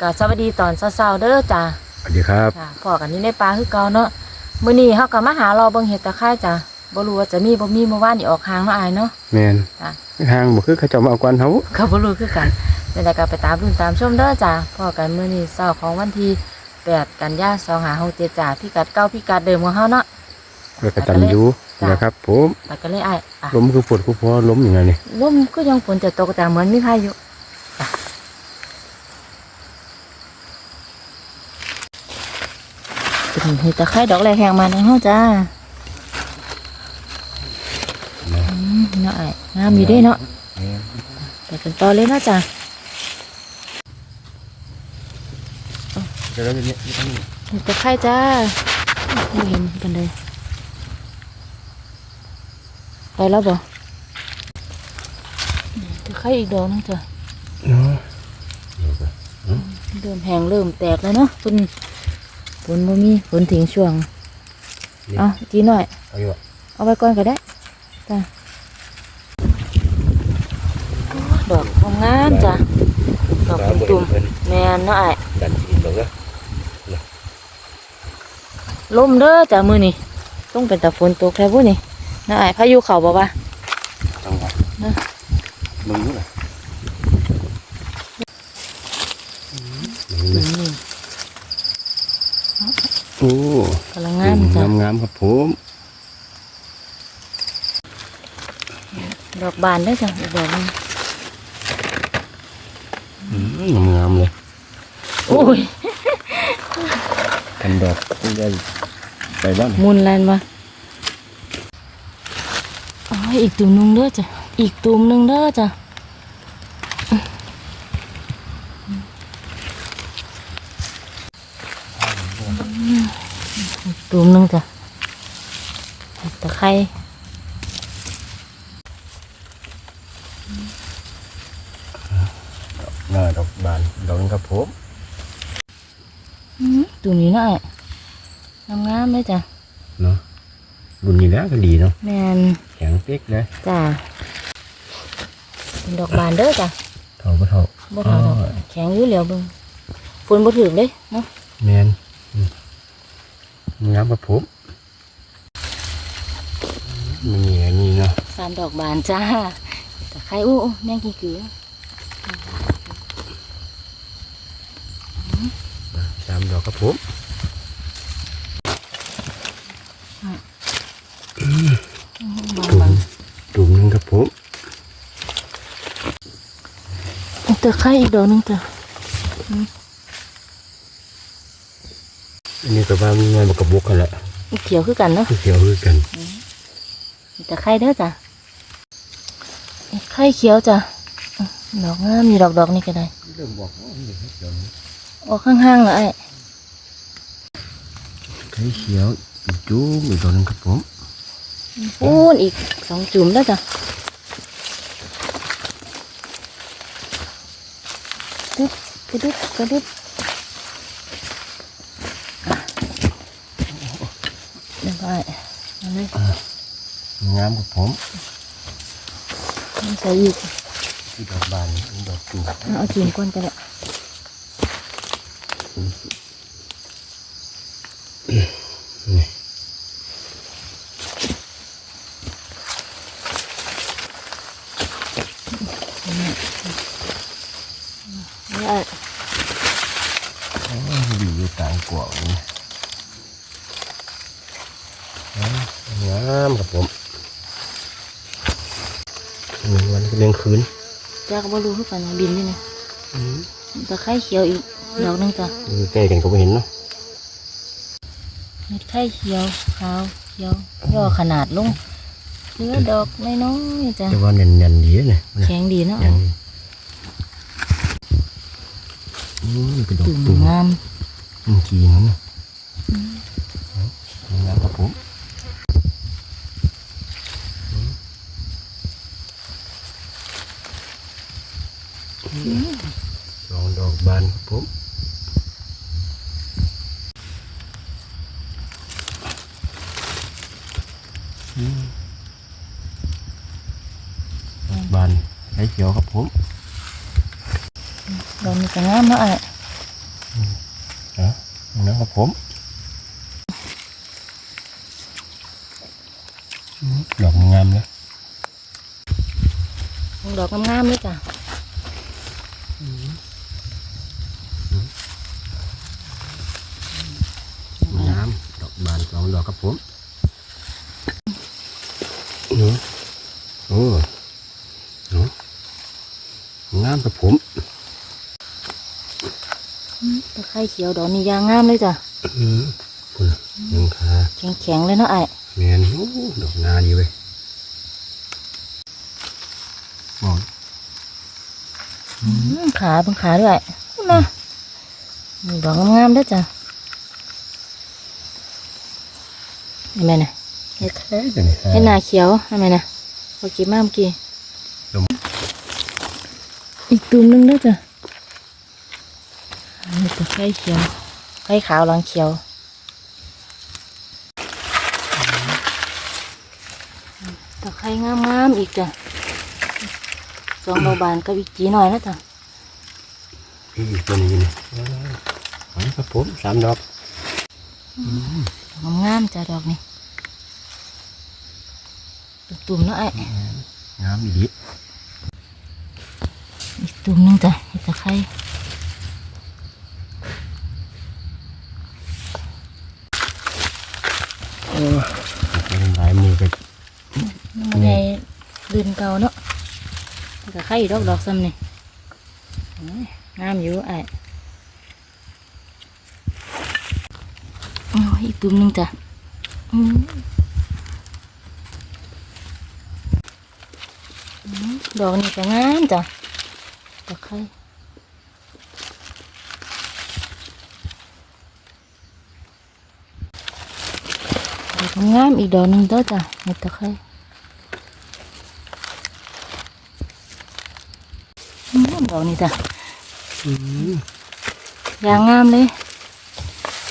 ก็สวัสดีตอนเช้าๆเด้อจ้าสวัสดีครับจ้าพ่อกันนี่ในป่าคือเก่าเนาะมื้อนี้เฮาก็มาหารอเบิ่งเห็ดตะไคร้จ้าบ่รู้ว่าจะมีบ่มีเมื่อวานนี่ออกหางเนาะอายเนาะแมนจ้าทางบ่คือเขาเจะมาเอากวนเขาก็บ่รู้คือกันแต่ละก็ไปตามรุ่นตามชมเด้อจ้าพ่อกันมื้อนี้เช้าของวันที่8กันยายน2567จ้าพิกัดเก่าพิกัดเดิมของเฮาเนาะเพื่อกตันยูจ้ะ นะครับ ผมไปกันเลยอ้ายอะ ล้มคือปวดคือพอล้มอย่างไรนี่ลมก็ยังฝนจะตกแต่เหมือนมีพายุจ้ะเป็ เห็ดตะไคร้ดอกแรกแหงมาในห้องจ้าอืมเนาะไอ้ายงามอยู่เด้เนาะแต่กันต่อเลยเนาะจ้ะเดี๋ยวเราจะเนี่ยนี่ต้องเห็ดตะไคร้จ้าไม่เห็นกันเลยไปแล้วบ่ตะไคร้อีกดอกนึงจ้ะเนาะเริ่มแห้งเริ่มแตกแล้วเนาะฝน ฝนบ่มีฝนทิ้งช่วงเอาจีหน่อย เอาอยู่อะเอาไว้ก่อนก็ได้จ้ะดอกงามๆจ้ะดอกตุ่มๆแม่นเนาะไอ้ายดันกินหรอกนะลมเด้อจ้ะมื้อนี้ต้องเป็นแต่ฝนตกแท้บุนี่เนาะไอ้ายพายุเข้าบ่วะต้องวะนะ มึงรู้เหรอ นี่ โอ้กำลังงามจ้ะงามงามๆครับผมดอกบานเด้อจ้ะอีกดอกหนึงงามงามๆเลยโอ้ยกันดอกได้ไปบ้านมุนแลนมาอ๋ออีกตุ่มหนึงเด้อจ้ะอีกตุ่มหนึงเด้อจ้ะ อีกตุ่มหนึงจ้ะตะไคร้หน้าดอกบานดอกนึงครับผมอื้อตุ่มนี้หน่อยงามๆเลยจ้ะเนาะรุ่นนี้แล้วก็ดีเนาะแมนแข็งเป๊กเลยจ้ะเป็นดอกบานเด้อจ้ะเท่าก็เท่าบ่เท่าดอกแข็งอยู่เหลียวเบิ่งฝนบ่ถึงเด้เนาะแมนอืม งามครับผมมันมีอันนี้เนาะสามดอกบานจ้าตะไคร้อู้อู้แมงกี่กือสามดอกครับผมบางตุ่บามงตุ่มหนึงครับผมตะไคร้อีกดอกหนึงจ้ะ อันนี้ก็ว่ามีงานมากระบุกกันแหละเขียวคือกันเนาะเขียวคือกันตะไคร้เด้อจ้ะไข่เขียวจ้ะดอกงามมีดอกดอกๆนี่ก็ได้เริ่มบอกว่ามีเขียวออกข้างๆเหรอไอ้ไข่เขียวอีกจุ้มอีกตัวหนึงครับผมปูนอีกสองจุ่มแล้วจ้ะดึ๊บกระดึ๊บกระดึ๊บอะ เดี๋ยวไปเอาเลยงามครับผมมันใส่อีกที่ดอกบานนี่ดอกตุ่มเอาจุ่มก้นกันเลยนี่ไอ้ โอ้ยอยู่อยู่กลางกวางนี่ งามครับผมหนึ่งวันก็เลี้ยงคืนจ้าก็บ่รู้คือกันนะบินนี่นะตะไคร้เขียวอีกดอกหนึงจ้ะใกล้กันก็ไม่เห็นเนาะเม็ดไข่เขียวขาวเขียวย่อขนาดลงเหลือดอกน้อยๆจ้ะแต่ว่าเนียนเนียนๆดีเนี่ยแข็งดีเนาะยังอืมเป็นดอกตุ่มตุ่มงามมันกีงั้นนะงามครับผมสองดอกบานครับ ผมอืมดอกบานไอ้เขียวครับผมดอกนี้ก็งามเนาะไอ้นะครับผมอืมดอกงามเลยดอกงามๆเลยจ้ะ งามดอก บานสองดอกครับผมเนาะโอ้เนาะงามครับผมตะไคร้เขียวดอกนี้ยางงามเลยจ้ะอืมคุณยังขาแข็งๆเลยเนาะไอ้แมนโอ้ดอกนาดีเว้ยมองอืมขาเบิ่งขาด้วยนะนี่ดอกงามๆเด้อจ้ะ เห็นไหมนะแค่จะนี่เห็นหน้าเขียวเห็นไหมนะเมื่อกี้มาเมื่อกี้อีกตุ่มหนึงเด้อจ้ะอันนี้ตะไคร้เขียวไคร้ขาวหลังเขียวตะไคร้งามๆอีกจ้ะสองดอกบานกับอีกจีหน่อยนะจ้ะอีกตัวนี้นี่เอาครับผมสามดอกงามๆจ้ะดอกนี้ ตุ่มๆเนาะไอ้งามดีอีกตุ่มหนึงจ้ะเห็ดตะไคร้โอ้เป็นหลายมือไปมันไงลื่นเก่าเนาะตะไคร้ดอกดอกซ้ำนี่โอ้ยงามอยู่ไอ้โอ้ยอีกตุ่มหนึงจ้ะอืมอืม ดอกนี้ก็งามจ้ะตะไคร้ดอกงามอีกดอกหนึ่งเด้อจ้ะเห็ดตะไคร้อืมดอกนี้จ้ะอืมยางงามเลย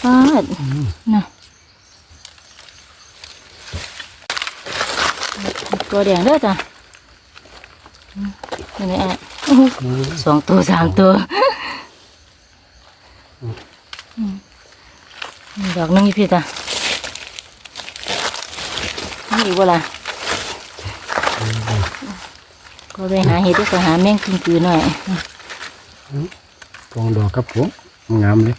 ฟาดน่ะตัวแดงเด้อจ้ะ นี่ไงอะอู้หูอืมสองตัวสามตัวอืมนี่ดอกหนึงอีพี่จ้ะนี่อีกว่าล่ะก็ไปหาเห็ดด้วยก็หาแมงกินกือหน่อยกองดอกครับผมงามเลย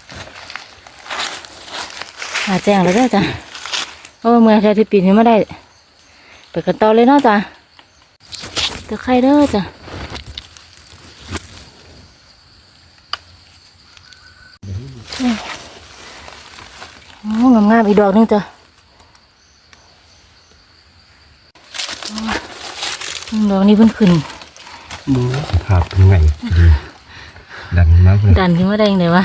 หาแจ้งแล้วเด้อจ้ะเพราะว่าเมื่อแค่ที่ปีนี้มาได้ไปกันต่อเลยเนาะจ้ะ ตะไคร้เด้อจ้ะโอ้งามงามๆอีกดอกหนึงจ้ะโอ้ดอกนี้เพิ่นขึ้นมือภาพเป็นไงดีดันมากเลยดันขึ้นมาได้ยังไงวะ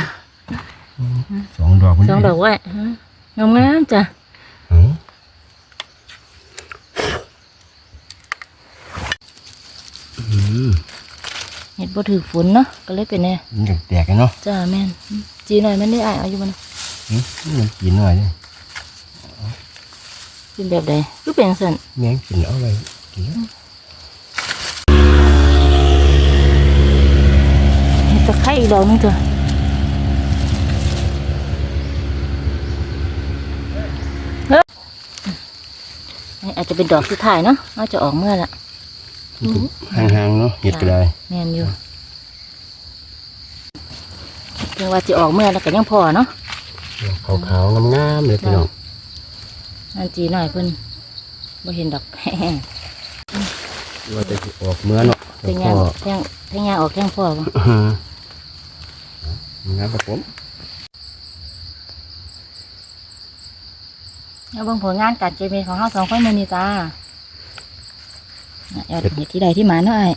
สองดอกมันสองดอกไว้งามงามๆจ้ะ เอาอืมเห็ดบ่ถือฝนเนาะก็เลยเป็นแน่มันอยากแตกกันเนาะจ้าแม่นจีหน่อยมันได้อายเอาอยู่มันอืมมันกินหน่อยเลยกินแบบใดคือเป็นสันแมงกินเอาอะไรกินแล้วเห็ดตะไคร้อีกดอกหนึงจ้ะเฮ้ยนี่อาจจะเป็นดอกสุดท้ายเนาะน่าจะออกเมื่อละ ห่างๆเนาะเห็ดก็ได้แม่นอยู่เพียงว่าจะออกเมื่อแล้วก็ยังพอเนาะขาวๆงามๆเลยพี่น้องนั่นจีหน่อยเพิ่นบ่เห็นดอกว่าจะออกเมื่อเนาะแทงยางแทงแทงยางออกแทงพ่อบ่อืมงามครับผมเอาเบิ่งผลงานการเก็บเห็ดของเฮาสองคนมื้อนี้จ้า น่ะเอาเห็ดที่ใดที่หมาเนาะไอ้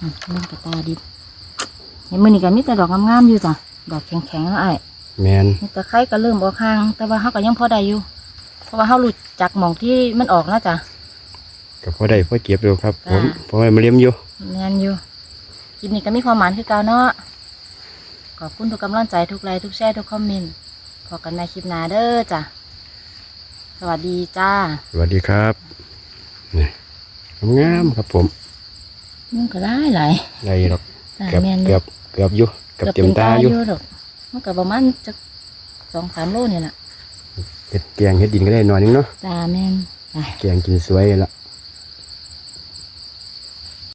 อืมมันกระตาดิบเห็นมื้อนี้ก็มีแต่ดอกงามๆอยู่จ้ะดอกแข็งๆเนาะไอ้แมนมีแต่ไข่ก็เริ่มออกข้าง แต่ว่าเฮาก็ยังพอได้อยู่ เพราะว่าเฮารู้จักหม่องที่มันออกแล้วจ้ะก็พอได้พอเก็บอยู่ครับผมจ้าพอให้มาเลี้ยมอยู่แม่นอยู่คลิปนี้ก็มีความหมายคือเก่าเนาะขอบคุณทุกกำลังใจทุกไลค์ทุกแชร์ทุกคอมเมนต์พบกันในคลิปหน้าเด้อจ้ะสวัสดีจ้า สวัสดีครับนี่ งามๆครับผมมันก็ได้หลายได้หรอกจ้าเกือบแม่นอเกืยู่อบเกือบอยู่เกือบเต็มตาอยู่ดอกมันก็ประมาณจะสองสามโลนี่แหละเห็ดแกงเห็ดดินก็ได้หน่อยนึงเนาะจ้าแม่นอะแกงกินสวยละ